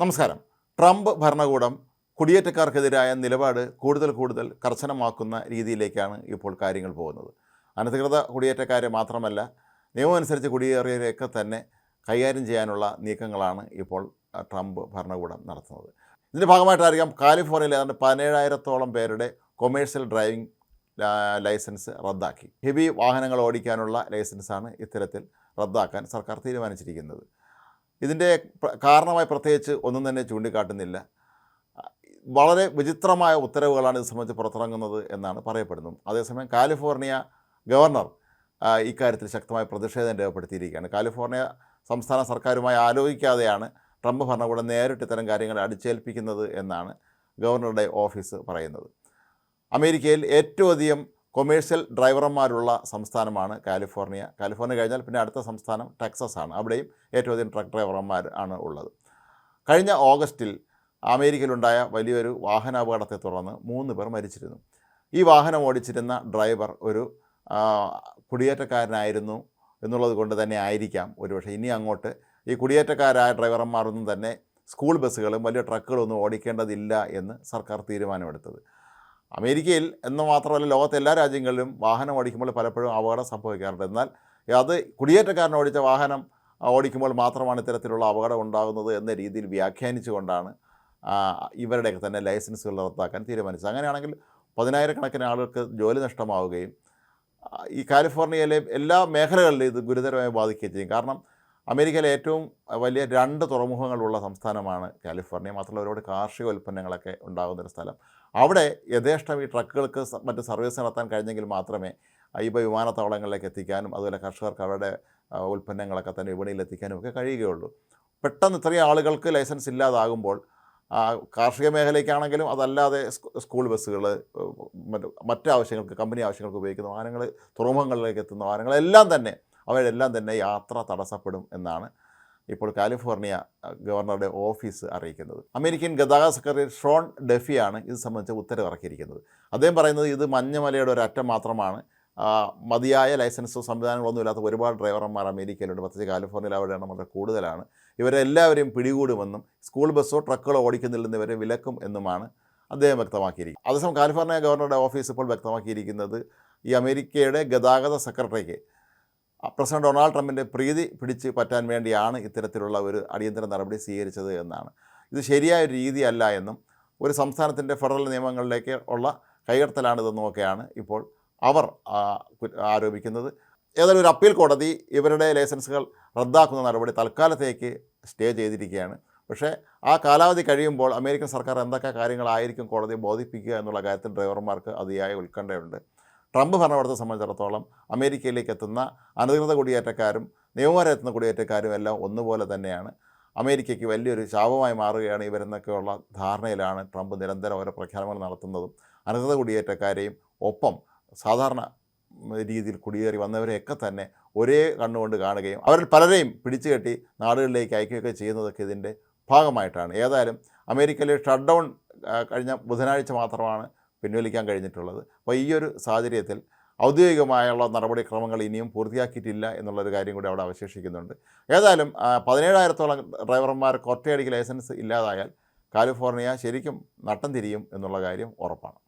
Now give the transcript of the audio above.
നമസ്കാരം. ട്രംപ് ഭരണകൂടം കുടിയേറ്റക്കാർക്കെതിരായ നിലപാട് കൂടുതൽ കൂടുതൽ കർശനമാക്കുന്ന രീതിയിലേക്കാണ് ഇപ്പോൾ കാര്യങ്ങൾ പോകുന്നത്. അനധികൃത കുടിയേറ്റക്കാരെ മാത്രമല്ല നിയമമനുസരിച്ച് കുടിയേറിയവരെയൊക്കെ തന്നെ കൈകാര്യം ചെയ്യാനുള്ള നീക്കങ്ങളാണ് ഇപ്പോൾ ട്രംപ് ഭരണകൂടം നടത്തുന്നത്. ഇതിന്റെ ഭാഗമായിട്ടായിരിക്കാം കാലിഫോർണിയയിൽ ഏതാണ്ട് പതിനേഴായിരത്തോളം പേരുടെ കൊമേഴ്ഷ്യൽ ഡ്രൈവിംഗ് ലൈസൻസ് റദ്ദാക്കി. ഹെവി വാഹനങ്ങൾ ഓടിക്കാനുള്ള ലൈസൻസാണ് ഇത്തരത്തിൽ റദ്ദാക്കാൻ സർക്കാർ തീരുമാനിച്ചിരിക്കുന്നത്. ഇതിന്റെ കാരണമായി പ്രത്യേകിച്ച് ഒന്നും തന്നെ ചൂണ്ടിക്കാട്ടുന്നില്ല. വളരെ വിചിത്രമായ ഉത്തരവുകളാണ് ഇത് സംബന്ധിച്ച് പുറത്തിറങ്ങുന്നത് എന്നാണ് പറയപ്പെടുന്നത്. അതേസമയം കാലിഫോർണിയ ഗവർണർ ഇക്കാര്യത്തിൽ ശക്തമായ പ്രതിഷേധം രേഖപ്പെടുത്തിയിരിക്കുകയാണ്. കാലിഫോർണിയ സംസ്ഥാന സർക്കാരുമായി ആലോചിക്കാതെയാണ് ട്രംപ് ഭരണകൂടം നേരിട്ട് ഇത്തരം കാര്യങ്ങൾ അടിച്ചേൽപ്പിക്കുന്നത് എന്നാണ് ഗവർണറുടെ ഓഫീസ് പറയുന്നത്. അമേരിക്കയിൽ ഏറ്റവും അധികം കൊമേഴ്ഷ്യൽ ഡ്രൈവർമാരുള്ള സംസ്ഥാനമാണ് കാലിഫോർണിയ. കാലിഫോർണിയ കഴിഞ്ഞാൽ പിന്നെ അടുത്ത സംസ്ഥാനം ടെക്സസ് ആണ് അവിടെയും ഏറ്റവും അധികം ട്രക്ക് ഡ്രൈവർമാർ ആണ് ഉള്ളത്. കഴിഞ്ഞ ഓഗസ്റ്റിൽ അമേരിക്കയിലുണ്ടായ വലിയൊരു വാഹനാപകടത്തെ തുടർന്ന് മൂന്ന് പേർ മരിച്ചിരുന്നു. ഈ വാഹനം ഓടിച്ചിരുന്ന ഡ്രൈവർ ഒരു കുടിയേറ്റക്കാരനായിരുന്നു എന്നുള്ളത് കൊണ്ട് തന്നെ ആയിരിക്കാം ഒരുപക്ഷെ. ഇനി അങ്ങോട്ട് ഈ കുടിയേറ്റക്കാരായ ഡ്രൈവർമാരൊന്നും തന്നെ സ്കൂൾ ബസ്സുകളും വലിയ ട്രക്കുകളൊന്നും ഓടിക്കേണ്ടതില്ല എന്ന് സർക്കാർ തീരുമാനമെടുത്തത്. അമേരിക്കയിൽ എന്ന് മാത്രമല്ല ലോകത്തെ എല്ലാ രാജ്യങ്ങളിലും വാഹനം ഓടിക്കുമ്പോൾ പലപ്പോഴും അപകടം സംഭവിക്കാറുണ്ട്. എന്നാൽ അത് കുടിയേറ്റക്കാരൻ ഓടിച്ച വാഹനം ഓടിക്കുമ്പോൾ മാത്രമാണ് ഇത്തരത്തിലുള്ള അപകടം ഉണ്ടാകുന്നത് എന്ന രീതിയിൽ വ്യാഖ്യാനിച്ചുകൊണ്ടാണ് ഇവരുടെയൊക്കെ തന്നെ ലൈസൻസുകൾ റദ്ദാക്കാൻ തീരുമാനിച്ചത്. അങ്ങനെയാണെങ്കിൽ പതിനായിരക്കണക്കിന് ആളുകൾക്ക് ജോലി നഷ്ടമാവുകയും ഈ കാലിഫോർണിയയിലെ എല്ലാ മേഖലകളിലും ഇത് ഗുരുതരമായി ബാധിക്കുകയും ചെയ്യും. കാരണം അമേരിക്കയിലെ ഏറ്റവും വലിയ രണ്ട് തുറമുഖങ്ങളുള്ള സംസ്ഥാനമാണ് കാലിഫോർണിയ. മാത്രമല്ല ഒരുപാട് കാർഷിക ഉൽപ്പന്നങ്ങളൊക്കെ ഉണ്ടാകുന്നൊരു സ്ഥലം. അവിടെ യഥേഷ്ടം ഈ ട്രക്കുകൾക്ക് മറ്റ് സർവീസ് നടത്താൻ കഴിഞ്ഞെങ്കിൽ മാത്രമേ ഇപ്പോൾ വിമാനത്താവളങ്ങളിലേക്ക് എത്തിക്കാനും അതുപോലെ കർഷകർക്ക് അവരുടെ ഉൽപ്പന്നങ്ങളൊക്കെ തന്നെ വിപണിയിൽ എത്തിക്കാനും ഒക്കെ കഴിയുകയുള്ളൂ. പെട്ടെന്ന് ഇത്രയും ആളുകൾക്ക് ലൈസൻസ് ഇല്ലാതാകുമ്പോൾ കാർഷിക മേഖലയ്ക്കാണെങ്കിലും അതല്ലാതെ സ്കൂൾ ബസ്സുകൾ മറ്റ് മറ്റ് ആവശ്യങ്ങൾക്ക് കമ്പനി ആവശ്യങ്ങൾക്ക് ഉപയോഗിക്കുന്ന വാഹനങ്ങൾ തുറമുഖങ്ങളിലേക്ക് എത്തുന്ന വാഹനങ്ങളെല്ലാം തന്നെ അവരെല്ലാം തന്നെ യാത്ര തടസ്സപ്പെടും എന്നാണ് ഇപ്പോൾ കാലിഫോർണിയ ഗവർണറുടെ ഓഫീസ് അറിയിക്കുന്നത്. അമേരിക്കൻ ഗതാഗത സെക്രട്ടറി ഷോൺ ഡെഫിയാണ് ഇത് സംബന്ധിച്ച ഉത്തരവ് ഇറക്കിയിരിക്കുന്നത് അദ്ദേഹം പറയുന്നത് ഇത് മഞ്ഞമലയുടെ ഒരു അറ്റം മാത്രമാണ്. മതിയായ ലൈസൻസോ സംവിധാനങ്ങളൊന്നും ഇല്ലാത്ത ഒരുപാട് ഡ്രൈവർമാർ അമേരിക്കയിലുണ്ട്. പ്രത്യേകിച്ച് കാലിഫോർണിയയിൽ അവരുടെ എണ്ണം വളരെ കൂടുതലാണ്. ഇവരെല്ലാവരെയും പിടികൂടുമെന്നും സ്കൂൾ ബസ്സോ ട്രക്കുകളോ ഓടിക്കുന്നില്ലെന്ന് ഇവരെ വിലക്കും എന്നുമാണ് അദ്ദേഹം വ്യക്തമാക്കിയിരിക്കുന്നത്. അതേസമയം കാലിഫോർണിയ ഗവർണറുടെ ഓഫീസ് ഇപ്പോൾ വ്യക്തമാക്കിയിരിക്കുന്നത് ഈ അമേരിക്കയുടെ ഗതാഗത സെക്രട്ടറിക്ക് പ്രസിഡന്റ് ഡൊണാൾഡ് ട്രംപിന്റെ പ്രീതി പിടിച്ച് പറ്റാൻ വേണ്ടിയാണ് ഇത്തരത്തിലുള്ള ഒരു അടിയന്തര നടപടി സ്വീകരിച്ചത് എന്നാണ്. ഇത് ശരിയായ രീതിയല്ല എന്നും ഒരു സംസ്ഥാനത്തിന്റെ ഫെഡറൽ നിയമങ്ങളിലേക്ക് ഉള്ള കൈകടത്തലാണിതെന്നുമൊക്കെയാണ് ഇപ്പോൾ അവർ ആരോപിക്കുന്നത്. ഏതായാലും ഒരു അപ്പീൽ കോടതി ഇവരുടെ ലൈസൻസുകൾ റദ്ദാക്കുന്ന നടപടി തൽക്കാലത്തേക്ക് സ്റ്റേ ചെയ്തിരിക്കുകയാണ്. പക്ഷേ ആ കാലാവധി കഴിയുമ്പോൾ അമേരിക്കൻ സർക്കാർ എന്തൊക്കെ കാര്യങ്ങളായിരിക്കും കോടതിയെ ബോധിപ്പിക്കുക എന്നുള്ള കാര്യത്തിൽ ഡ്രൈവർമാർക്ക് അതിയായ ഉത്കണ്ഠയുണ്ട്. ട്രംപ് ഭരണകൂടത്തെ സംബന്ധിച്ചിടത്തോളം അമേരിക്കയിലേക്ക് എത്തുന്ന അനധികൃത കുടിയേറ്റക്കാരും നിയമപരം എത്തുന്ന കുടിയേറ്റക്കാരും എല്ലാം ഒന്നുപോലെ തന്നെയാണ്. അമേരിക്കയ്ക്ക് വലിയൊരു ശാപമായി മാറുകയാണ് ഇവരെന്നൊക്കെയുള്ള ധാരണയിലാണ് ട്രംപ് നിരന്തരം ഓരോ പ്രഖ്യാപനങ്ങൾ നടത്തുന്നതും. അനധികൃത കുടിയേറ്റക്കാരെയും ഒപ്പം സാധാരണ രീതിയിൽ കുടിയേറി വന്നവരെയൊക്കെ തന്നെ ഒരേ കണ്ണുകൊണ്ട് കാണുകയും അവരിൽ പലരെയും പിടിച്ചുകെട്ടി നാടുകളിലേക്ക് അയക്കുകയൊക്കെ ചെയ്യുന്നതൊക്കെ ഇതിന്റെ ഭാഗമായിട്ടാണ്. ഏതായാലും അമേരിക്കയിലെ ഷട്ട് ഡൗൺ കഴിഞ്ഞ ബുധനാഴ്ച മാത്രമാണ് പിൻവലിക്കാൻ കഴിഞ്ഞിട്ടുള്ളത്. അപ്പോൾ ഈ ഒരു സാഹചര്യത്തിൽ ഔദ്യോഗികമായുള്ള നടപടിക്രമങ്ങൾ ഇനിയും പൂർത്തിയാക്കിയിട്ടില്ല എന്നുള്ളൊരു കാര്യം കൂടി അവിടെ അവശേഷിക്കുന്നുണ്ട്. ഏതായാലും പതിനേഴായിരത്തോളം ഡ്രൈവർമാർക്ക് ഒറ്റയടിക്ക് ലൈസൻസ് ഇല്ലാതായാൽ കാലിഫോർണിയ ശരിക്കും നട്ടം തിരിയും എന്നുള്ള കാര്യം ഉറപ്പാണ്.